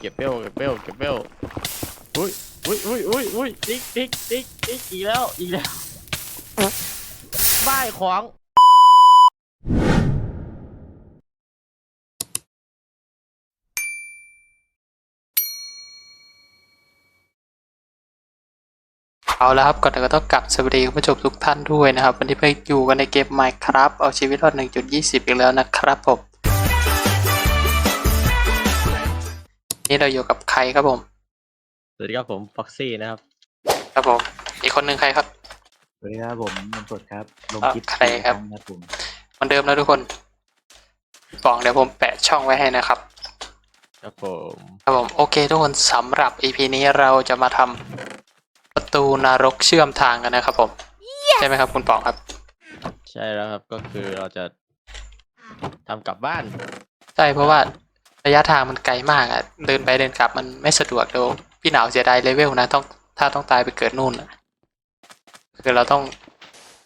เก็บเบลเก็บเบลเก็บเบลอุ้ยอุ้ยอุ้ยอุ้ยอุ้ยติ๊กติ๊กติ๊กติ๊กอีกแล้วอีกแล้วบ้ายของเอาแล้วครับก่อนอื่นก็ต้องกลับสวัสดีคุณผู้ชมทุกท่านด้วยนะครับ วันนี้ไปอยู่กันในเกม Minecraft เอาชีวิตรอด 1.20 อีกแล้วนะครับผม นี่เราอยู่กับใครครับผม สวัสดีครับผมฟ็อกซี่นะครับ ครับผม อีกคนหนึ่งใครครับ สวัสดีครับผมนนท์สดครับลงอะคลิปใครครับสี่งครับผมเหมือนเดิมแล้วทุกคนบอกเดี๋ยวผมแปะช่องไว้ให้นะครับ ครับผมครับผมโอเค ทุกคนสำหรับ EP นี้เราจะมาทำประตูนรกเชื่อมทางกันนะครับผม ใช่ไหมครับคุณปองครับ ใช่แล้วครับก็คือเราจะทำกลับบ้าน ใช่เพราะว่า ระยะทางมันไกลมากอะเดินไปเดินกลับมันไม่สะดวกเดี๋ยวพี่หนาวเสียดายเลเวลนะต้องถ้าต้องตายไปเกิดนู่นอะคือเราต้อง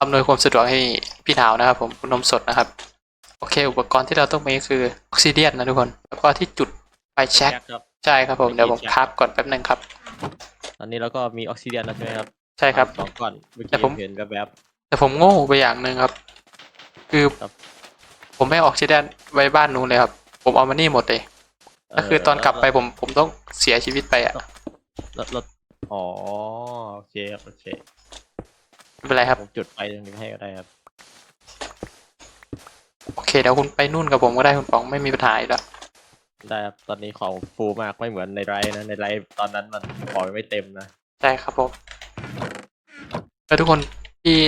อำนวยความสะดวกให้พี่หนาวนะครับ ผมคุณนมสดนะครับ โอเค อุปกรณ์ที่เราต้องมีคือออกซิเดียนนะทุกคน แล้วก็ที่จุดไฟแช็กครับใช่ครับผมเดี๋ยวผมคราบก่อนแป๊บหนึงครับ ตอนนี้เราก็มีออกซิเดียนแล้วใช่ไหมครับใช่ครับสองก้อนเมื่อแต่กี้ผมเห็นแบบแต่ผมโง่ไปอย่างหนึ่งครับ คือครับผมไม่เอาออกซิเดียนไว้บ้านนู้นเลยครับ ผมเอามานี่หมดเลยเก็คือตอนกลับไปผมผมต้องเสียชีวิตไปอะรถรถอ๋อโอเคครับโอเคไม่เป็นไรครับผมจุดไฟตรงนี้ให้ก็ได้ครับ โอเคเดี๋ยวคุณไปนู่นกับผมก็ได้คุณปองไม่มีปัญหาอยู่แล้วได้ครับตอนนี้ของฟูมากไม่เหมือนในไรนะในไรตอนนั้นมันของไม่เต็มนะใช่ครับผมแล้วทุกคนที่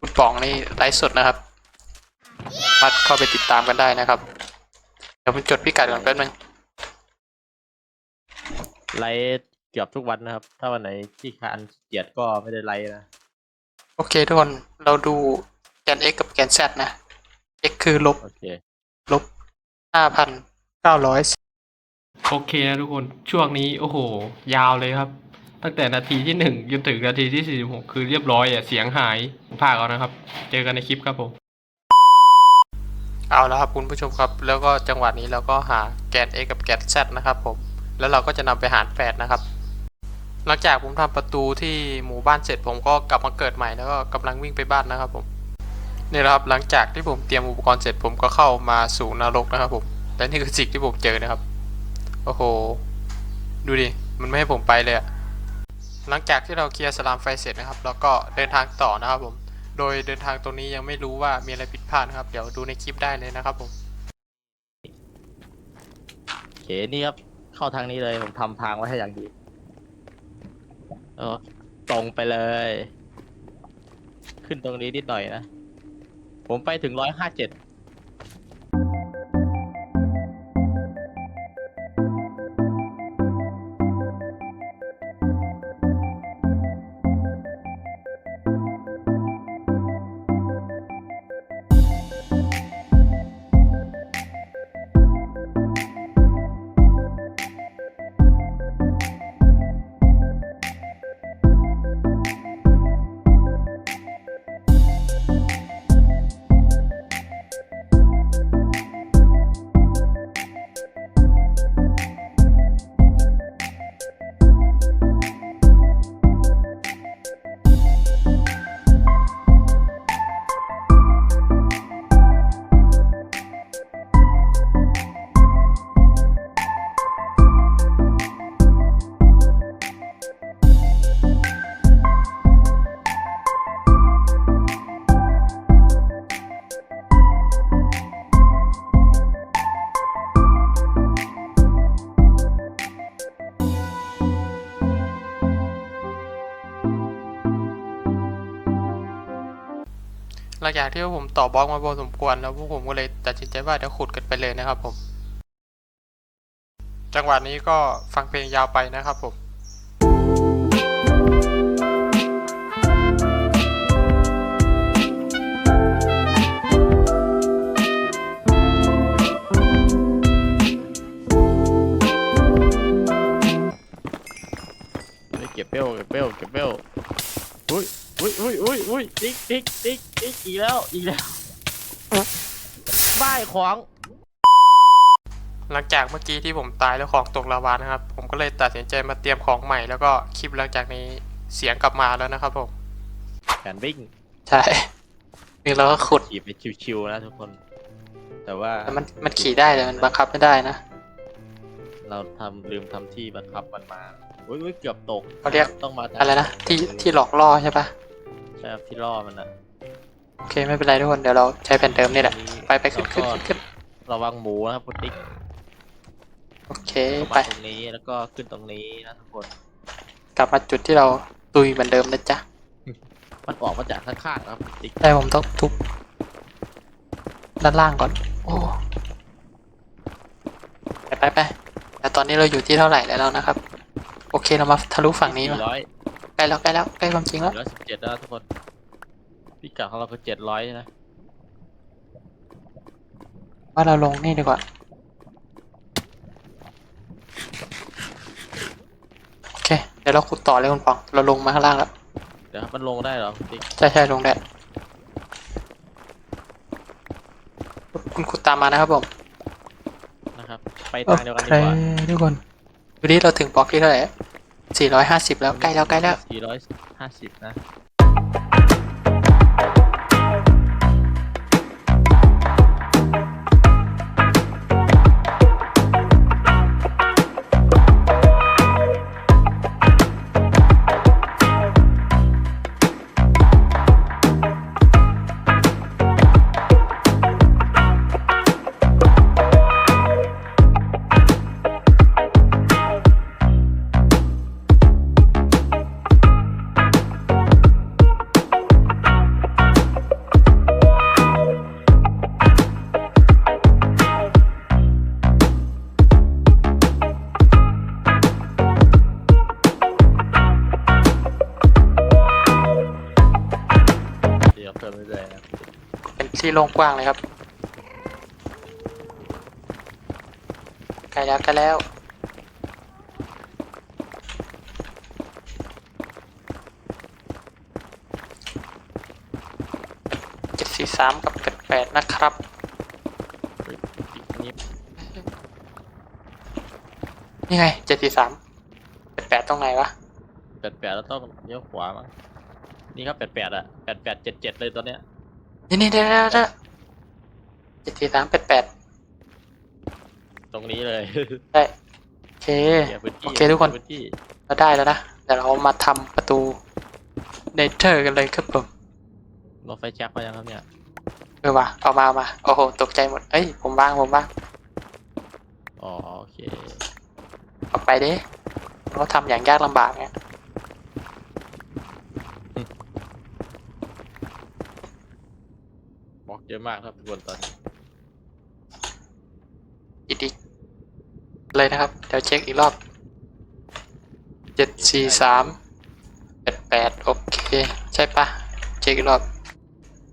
คุณปองนี่ไลฟ์สดนะครับสามารถเข้าไปติดตามกันได้นะครับ เดี๋ยวผมจดพิกัดก่อนแป๊บนึง ไลเกือบทุกวันนะครับ ถ้าวันไหนที่คานเกียดก็ไม่ได้ไลนะ โอเคทุกคนเราดูแกน x กับแกน z นะ x คือลบโอเค ลบห้าพันเก้าร้อยโอเคนะทุกคนช่วงนี้โอ้โห ยาวเลยครับ ตั้งแต่นาทีที่หนึ่งจนถึงนาทีที่สี่สิบหกคือเรียบร้อยอะเสียงหายภาคเอานะครับ เจอกันในคลิปครับผม เอาแล้วครับคุณผู้ชมครับ แล้วก็จังหวะนี้เราก็หาแกน x กับแกน z นะครับผม แล้วเราก็จะนำไปหารแปดนะครับ หลังจากผมทำประตูที่หมู่บ้านเสร็จผมก็กลับมาเกิดใหม่แล้วก็กำลังวิ่งไปบ้านนะครับผมนี่แหละครับหลังจากที่ผมเตรียมอุปกรณ์เสร็จผมก็เข้ามาสู่นรกนะครับผมและนี่คือสิ่งที่ผมเจอนะครับโอ้โห ดูดิมันไม่ให้ผมไปเลยอะหลังจากที่เราเคลียร์สลามไฟเสร็จนะครับเราก็เดินทางต่อนะครับผม โดยเดินทางตรงนี้ยังไม่รู้ว่ามีอะไรผิดพลาดนะครับ เดี๋ยวดูในคลิปได้เลยนะครับผมโอเคนี่ครับ เข้าทางนี้เลยผมทำทางไว้ให้อย่างดีเออตรงไปเลย ขึ้นตรงนี้นิดหน่อยนะ ผมไปถึงร้อยห้าเจ็ด หลังจากที่ผมต่อบล็อกมาพอสมควรแล้วพวกผมก็เลยตัดสินใจว่าเดี๋ยวขุดกันไปเลยนะครับผม จังหวะนี้ก็ฟังเพลงยาวไปนะครับผมเก็บเบลเก็บเบลเก็บเบลอุ้ยอุ้ยอุ้ยอุ้ยอุ้ยติ๊กติ๊กติ๊กติ๊ก อีกแล้วอีกแล้วบ้ายของ หลังจากเมื่อกี้ที่ผมตายแล้วของตกลาวานะครับ ผมก็เลยตัดสินใจมาเตรียมของใหม่แล้วก็คลิปหลังจากนี้เสียงกลับมาแล้วนะครับผมการวิ่งใช่นี่เราก็ขุดขี่ไปชิวๆนะทุกคน แต่ว่าแต่มันมันขี่ได้แต่มันบังคับไม่ได้นะเราทำลืมทำที่บังคับมันมาอุ้ยอุ๊ยเกือบตกเขาเรียกต้องมาอะไรนะที่ที่หลอกล่อใช่ปะใช่ครับที่ล่อมันนะ โอเคไม่เป็นไรทุกคนเดี๋ยวเราใช้แผ่นเดิมนี่แหละไปไปขึ้นขึ้นแล้วขึ้นก็ขึ้นระวังหมูนะครับคุณติ๊กโอเคเข้าไปมาตรงนี้แล้วก็ขึ้นตรงนี้นะทุกคนกลับมาจุดที่เราตุยเหมือนเดิมนะจ๊ะมันออกมาจากข้างๆครับคุณติ๊กได้ผมต้องทุบด้านล่างก่อนโอ้ไปไปไปแต่ตอนนี้เราอยู่ที่เท่าไหร่แล้วนะครับ โอเคเรามาทะลุฝั่งนี้สี่มาร้อยใกล้แล้วใกล้แล้วใกล้ความจริงแล้ว สี่ร้อยสิบเจ็ดแล้วทุกคน พิกัดของเราคือเจ็ดร้อยนะว่าเราลงนี่ดีกว่า โอเค เดี๋ยวเราขุดต่อเลยคุณปอง เราลงมาข้างล่างแล้ว เดี๋ยวครับมันลงได้เหรอคุณติ๊กใช่ใช่ลงได้ คุณขุดตามมานะครับผม นะครับ ไปโอทางเดียวกันเคดีกว่าทุกคนดูนี้เราถึงบล็อกที่เท่าไหร่สี่ร้อยห้าสิบแล้วใกล้แล้วใกล้แล้วสี่ร้อยห้าสิบนะ ที่โล่งกว้างเลยครับใกล้แล้วใกล้แล้ว เจ็ดสี่สามกับแปดแปดนะครับเฮ้ยนี่นี่ไงเจ็ดสี่สามแปดแปดตรงไหนวะแปดแปดแล้วต้องเลี้ยวขวามั้งนี่ครับแปดแปดอะแปดแปดเจ็ดเจ็ดเลยตอนเนี้ย นี่นี่เดี๋ยวเดี๋ยวเดี๋ยวเจ็ดสี่สามแปดแปดตรงนี้เลยได้โอเคเคลียร์พื้นที่โอเคทุกคน พื้นที่เราได้แล้วนะเดี๋ยวเรามาทำประตูเนเธอร์กันเลยครับผม รถไฟแจ็คไปยังครับเนี่ยเออว่ะเอามาเอามา โอ้โห ตกใจหมด เอ้ย ผมบ้าง ผมบ้างอ๋อโอเค ออกไปดิเราทำอย่างยากลำบากเนี่ย บล็อกเยอะมากครับทุกคนตอนนี้อีกอีกเลยนะครับ เดี๋ยวเช็คอีกรอบเจ็ดสี่สามแปดแปดโอเค ใช่ปะเช็คอีกรอบ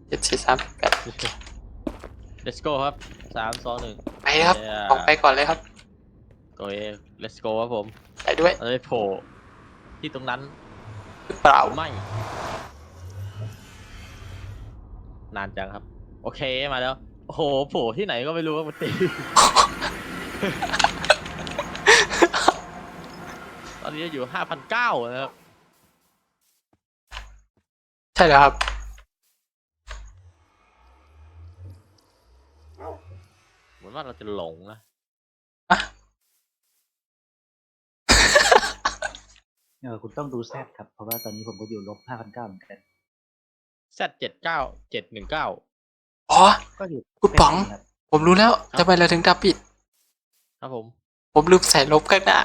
เจ็ดสี่สามแปด let's go ครับสามสองหนึ่ง ไปครับออกไปก่อนเลยครับ โอเค let's go ครับผมไปด้วยเราได้โผล่ที่ตรงนั้นหรือเปล่าหรือไม่ นานจังครับ โอเคมาแล้ว โอ้โหโผล่ที่ไหนก็ไม่รู้ครับคุณตี ตอนนี้อยู่ห้าพันเก้านะครับใช่แล้วครับ เหมือนว่าเราจะหลงนะเออคุณต้องดูแซดครับ เพราะว่าตอนนี้ผมก็อยู่ลบห้าพันเก้าเหมือนกัน Z เจ็ดเก้าเจ็ดหนึ่งเก้า อ๋อ ก็อยู่คุณป๋องใกล้ๆครับผมรู้แล้วทำไมเราถึงดับปิด ครับผมผมลืมใส่ลบข้างหน้า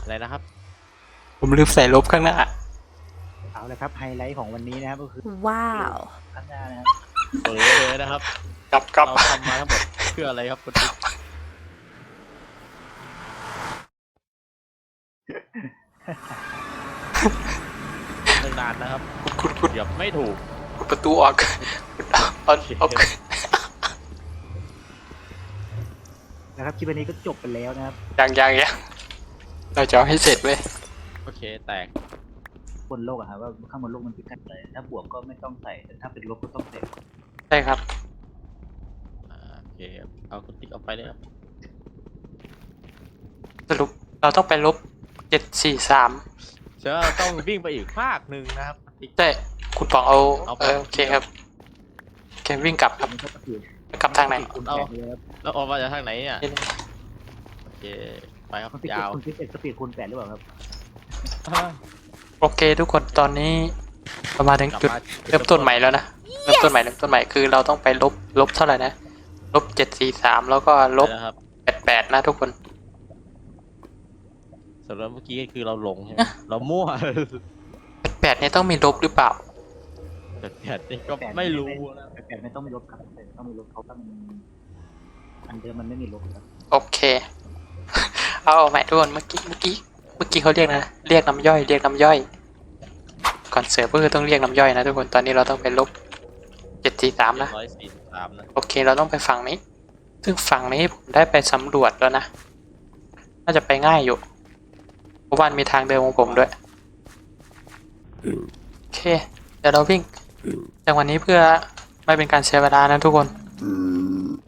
อะไรนะครับ ผมลืมใส่ลบข้างหน้า เอาเลยครับไฮไลท์ของวันนี้นะครับก็คือ Wow. ข้างหน้านะครับเปิดเลยนะครับ กลับกลับเราทำมาทั้งหมดเพื่ออะไรครับคุณติ๊กตั้งนานนะครับคุณคุณ เกือบไม่ถูกคุณประตูออกคุณเอาเอาเอานะครับคลิปวันนี้ก็จบไปแล้วนะครับยังยังยังเราจะเอาให้เสร็จเว้ยโอเคแตกบนโลกอะครับว่าข้างบนโลกมันพิกัดอะไรถ้าบวกก็ไม่ต้องใส่แต่ถ้าเป็นลบก็ต้องใส่ใช่ครับอ่าเคครับเอาคุณติ๊กเอาไปเลยครับสรุปเราต้องไปลบเจ็ดสี่สามเชื่อว่าต้องวิ่งไปอีกภาคหนึ่งนะครับคุณติ๊ก แต่คุณปองเอาเอาไป เออโอเคครับโอเควิ่งกลับครับมันก็กระปิดกลับทางไหนคุณเอาแปดเลยครับแล้วออกมาจากทางไหนอะนี่นี่โอเคไปครับคุณติ๊กยาวคุณติ๊กเอ็กซ์ปีดคูณแปดหรือเปล่าครับโอเค ทุกคนตอนนี้เรามาถึงกลับจุดมาเริ่มต้นใหม่แล้วนะเริ่มต้นใหม่เริ่มต้นใหม่คือเราต้องไปลบลบเท่าไหร่นะลบเจ็ดสี่สามแล้วก็ลบไปแล้วครับแปดแปดนะทุกคน สำหรับเมื่อกี้คือเราหลงใช่ไหมเรามั่วแป ดแปดเนี่ยต้องมีลบหรือเปล่าแต่แผดนี่ก็ไม่รู้นะแปดแปดไม่ต้องมีลบครับแปดไม่ต้องมีลบเขาต้องอันเดิมมันไม่มีลบครับโอเค เอาเอาใหม่ทุกคนเมื่อกี้เมื่อกี้เมื่อกี้เขาเรียกนะเรียกน้ำย่อยเรียกน้ำย่อยก่อนเสิร์ฟก็คือต้องเรียกน้ำย่อยนะทุกคนตอนนี้เราต้องไปลบเจ็ดสี่สามนะร้อยสี่สิบสามนะโอเคเราต้องไปฝั่งนี้ ซึ่งฝั่งนี้ผมได้ไปสำรวจแล้วนะ น่าจะไปง่ายอยู่เพราะว่ามีทางเดินของผมด้วย โอเค เดี๋ยวเราวิ่งจังหวะนี้เพื่อไม่เป็นการเสียเวลานะทุกคน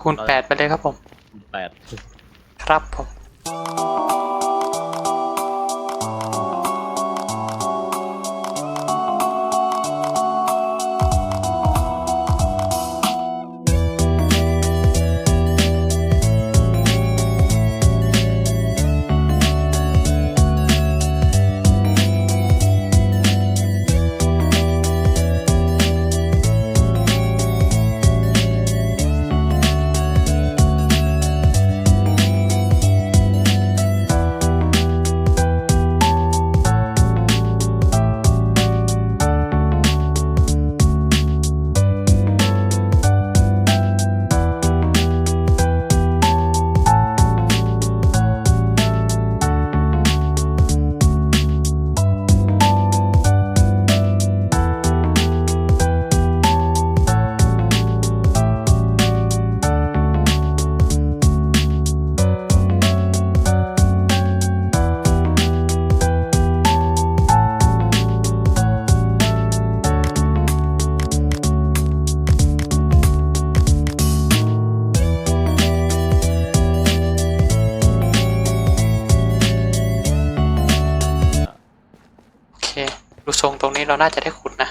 คูณแปดไปเลยครับผม แปดครับผม ดูทรงตรงนี้เราน่าจะได้ขุดนะ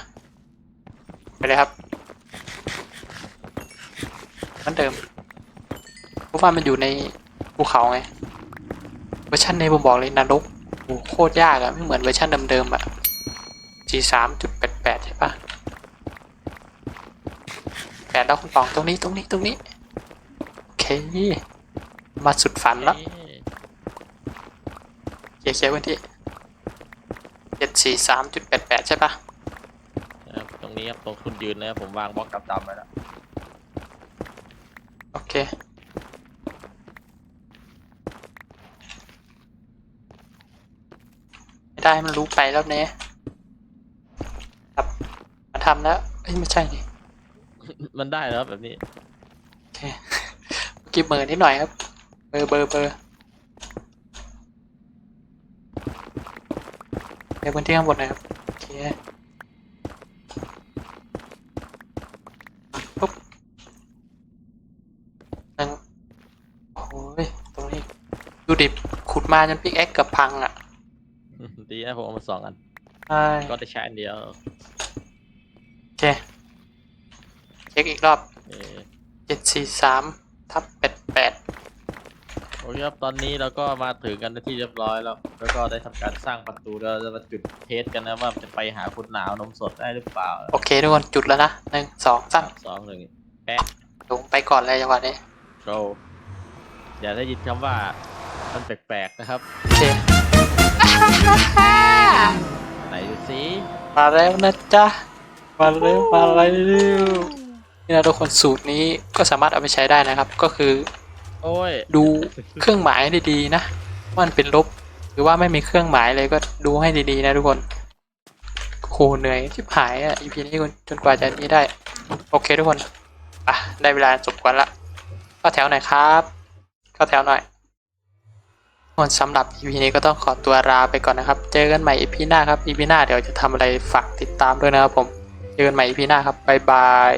ไปเลยครับเหมือนเดิม เพราะว่ามันอยู่ในภูเขาไง เวอร์ชันในผมบอกเลยนรกโอ้โหโคตรยากอะไม่เหมือนเวอร์ชันเดิมๆอะ G สามจุดแปดแปดใช่ปะแปดแล้วคุณปองตรงนี้ตรงนี้ตรงนี้ โอเค มาสุดฝันแล้วเคลียร์เคลียร์พื้นที่ เจ็ดสี่สามจุดแปดแปดใช่ปะนะครับตรงนี้ครับตรงคุณยืนนะครับผมวางบล็อกดำๆไว้แล้วโอเค ไม่ได้มันรู้ไปแล้วเนี่ยครับมาทำแล้วเอ้ยไม่ใช่นี่มันได้แล้วครับแบบนี้โอเคเมื่อกี้เบอร์นิดหน่อยครับเบอร์เบอร์เบอร์ ในพื้นที่ข้างบนหน่อยครับโอเคปุ๊บหนึ่งโอ้ยตรงนี้ดูดิขุดมาจนพิกแอคเกับพังอะดีนะผมเอามาสองอันใช่ก็ได้ใช้อันเดียวโอเคเช็คอีกรอบเออเจ็ดสี่สามทับแปดแปด โอเคครับตอนนี้เราก็มาถึงกันที่เรียบร้อยแล้ว แล้วก็ได้ทำการสร้างประตูแล้วเราจะมาจุดเทสกันนะว่าจะไปหาคุณหนาวนมสดได้หรือเปล่าโอเคทุกคนจุดแล้วนะหนึ่งสองสามสองหนึ่งลงไปก่อนเลยจังหวะนี้ go อย่าได้ยินคำว่ามันแปลกๆนะครับโอเคไหนดูสิมาแล้วนะจ๊ะมาเร็วมาเร็วนี่นะทุกคนสูตรนี้ก็สามารถเอาไปใช้ได้นะครับก็คือ โอ้ยดูเครื่องหมายให้ดีๆนะว่ามันเป็นลบ หรือว่าไม่มีเครื่องหมายเลยก็ดูให้ดีๆนะทุกคนโหเหนื่อยชิบหายอะ EP นี้จนกว่าจะนี้ได้ โอเคทุกคนอะได้เวลาจบกันละเข้าแถวหน่อยครับเข้าแถวหน่อยทุกคนสำหรับ EP นี้ก็ต้องขอตัวลาไปก่อนนะครับ เจอกันใหม่ EP หน้าครับ EP หน้าเดี๋ยวจะทำอะไรฝากติดตามด้วยนะครับผม เจอกันใหม่ EP หน้าครับบ๊ายบาย